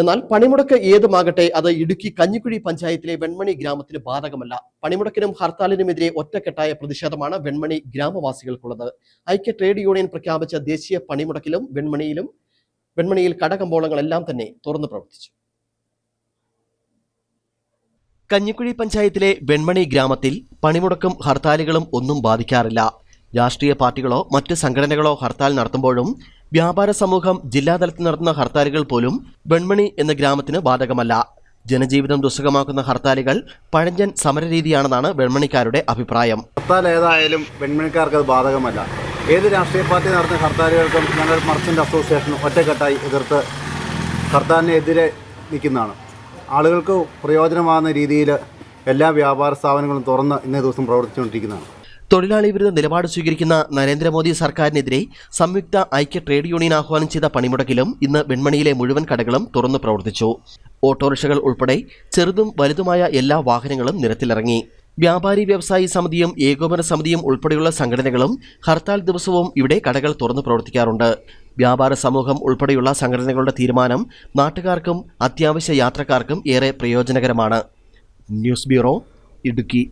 എന്നാൽ പണിമുടക്ക് ഏതുമാകട്ടെ അത് ഇടുക്കി കഞ്ഞിക്കുഴി പഞ്ചായത്തിലെ വെൺമണി ഗ്രാമത്തിന് ബാധകമല്ല. പണിമുടക്കിനും ഹർത്താലിനുമെതിരെ ഒറ്റക്കെട്ടായ പ്രതിഷേധമാണ് വെൺമണി ഗ്രാമവാസികൾക്കുള്ളത്. ഐക്യ ട്രേഡ് യൂണിയൻ പ്രഖ്യാപിച്ച ദേശീയ പണിമുടക്കിലും വെൺമണിയിലും വെൺമണിയിൽ കടകമ്പോളങ്ങളെല്ലാം തന്നെ തുറന്നു പ്രവർത്തിച്ചു. കഞ്ഞിക്കുഴി പഞ്ചായത്തിലെ വെൺമണി ഗ്രാമത്തിൽ പണിമുടക്കും ഹർത്താലുകളും ഒന്നും ബാധിക്കാറില്ല. രാഷ്ട്രീയ പാർട്ടികളോ മറ്റ് സംഘടനകളോ ഹർത്താൽ നടത്തുമ്പോഴും വ്യാപാര സമൂഹം ജില്ലാതലത്തിൽ നടത്തുന്ന ഹർത്താലുകൾ പോലും വെൺമണി എന്ന ഗ്രാമത്തിന് ബാധകമല്ല. ജനജീവിതം ദുസ്സഹമാക്കുന്ന ഹർത്താലുകൾ പഴഞ്ചൻ സമരരീതിയാണെന്നാണ് വെൺമണിക്കാരുടെ അഭിപ്രായം. ഹർത്താൽ ഏതായാലും വെൺമണിക്കാർക്ക് അത് ബാധകമല്ല. ഏത് രാഷ്ട്രീയ പാർട്ടി നടത്തുന്ന ഹർത്താലുകൾക്കും ഞങ്ങൾ മർച്ചന്റ് അസോസിയേഷൻ ഒറ്റക്കെട്ടായി എതിർത്ത് ഹർത്താലിനെതിരെ നിൽക്കുന്നതാണ്. ആളുകൾക്ക് പ്രയോജനമാകുന്ന രീതിയിൽ എല്ലാ വ്യാപാര സ്ഥാപനങ്ങളും തുറന്ന് ഇന്നേ ദിവസം പ്രവർത്തിച്ചുകൊണ്ടിരിക്കുന്നതാണ്. തൊഴിലാളി വിരുദ്ധ നിലപാട് സ്വീകരിക്കുന്ന നരേന്ദ്രമോദി സർക്കാരിനെതിരെ സംയുക്ത ഐക്യ ട്രേഡ് യൂണിയൻ ആഹ്വാനം ചെയ്ത പണിമുടക്കിലും ഇന്ന് വെൺമണിയിലെ മുഴുവൻ കടകളും തുറന്നു പ്രവർത്തിച്ചു. ഓട്ടോറിക്ഷകൾ ഉൾപ്പെടെ ചെറുതും വലുതുമായ എല്ലാ വാഹനങ്ങളും നിരത്തിലിറങ്ങി. വ്യാപാരി വ്യവസായി സമിതിയും ഏകോപന സമിതിയും ഉൾപ്പെടെയുള്ള സംഘടനകളും ഹർത്താൽ ദിവസവും ഇവിടെ കടകൾ തുറന്നു പ്രവർത്തിക്കാറുണ്ട്. വ്യാപാര സമൂഹം ഉൾപ്പെടെയുള്ള സംഘടനകളുടെ തീരുമാനം നാട്ടുകാർക്കും അത്യാവശ്യ യാത്രക്കാർക്കും ഏറെ പ്രയോജനകരമാണ്. News bureau Idukki.